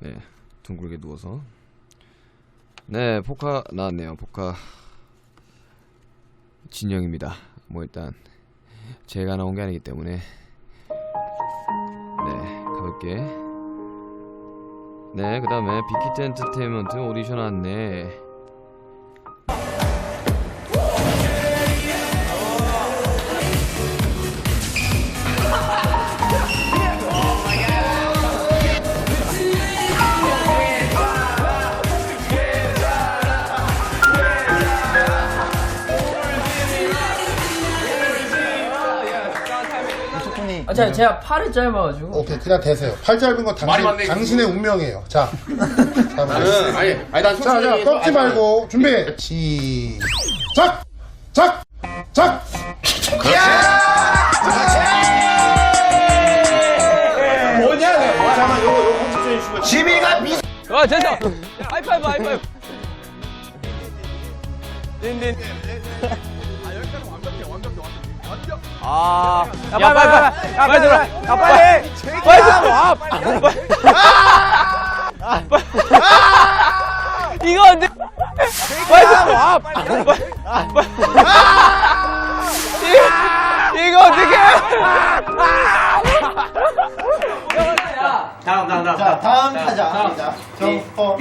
네, 둥글게 누워서. 네, 포카 나왔네요. 포카 진영입니다. 뭐 일단 제가 나온 게 아니기 때문에 네 가볼게. 네, 그 다음에 빅히트 엔터테인먼트 오디션 왔네. 아, 제가, 제가 팔이 짧아가지고. 오케이 그냥 되세요. 팔 짧은 건 당신, 당신의 운명이에요. 자, 자, 나는 아니 아니 난 자, 자, 솔직히 꺾지 말고 준비. 시작, 작, 작. 아 됐어. 하이파이브 하이파이브. 딘딘 아, 야, 빨리, 빨리, 빨리, 야, 빨리, 들어와. 야, 빨리, 빨리, 들어와. 아, 빨리. 이거 안 돼. 빨리 들어와. 빨리, 빨리. 이- 이거 어떻게? 자, 다음 타자. 자, 점퍼.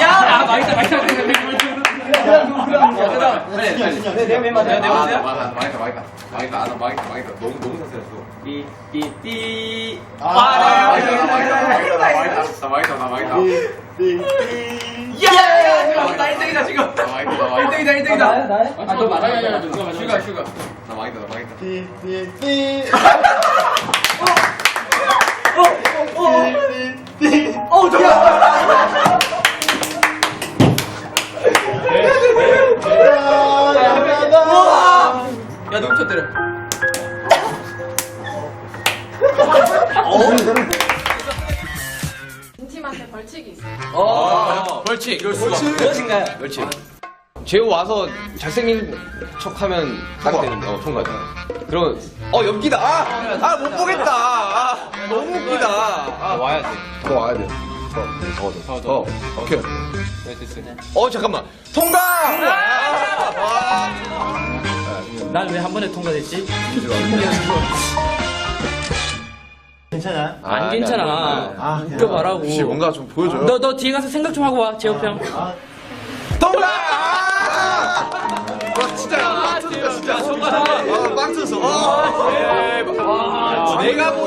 야, 맛있다, 맛있다. 네, 네, 맞아요. 아, 나 망했다 망했다 망했다 망했다 아, 나 망했다 망했다 너무 너무 상태였어 삐삐삐. 아, 나 망했다 망했다 망했다 나 망했다 나 망했다. 나 망했다 야, 나 1등이다 지금. 나 망했다 나 망했다 1등이다, 1등이다. 아, 너 맞아 아니 아니 슈가 슈가. 나 망했다 나 망했다 삐삐삐. 야, 농초 때려. 팀한테 벌칙이 있어. 어, 벌칙. 이럴 수가. 무엇인가요? 그렇지. 재호 와서 잘생긴 척하면 가게 되는데 어, 통과돼. 그럼 어 연기다. 아, 아 못 보겠다. 아, 너무 웃기다. 아, 와야 돼. 더 와야 돼. 더, 더, 더, 더. 오케이. 어 잠깐만. 통과. 난 왜 한 번에 통과됐지? 괜찮아요? 안 괜찮아. 아, 웃겨봐라고. 혹시 뭔가 좀 보여줘요 너, 너 뒤에 가서 생각 좀 하고 와, 제호평. 통과. 와 진짜 빵 터졌다 진짜 아, 빵 터졌어 아, 내가 본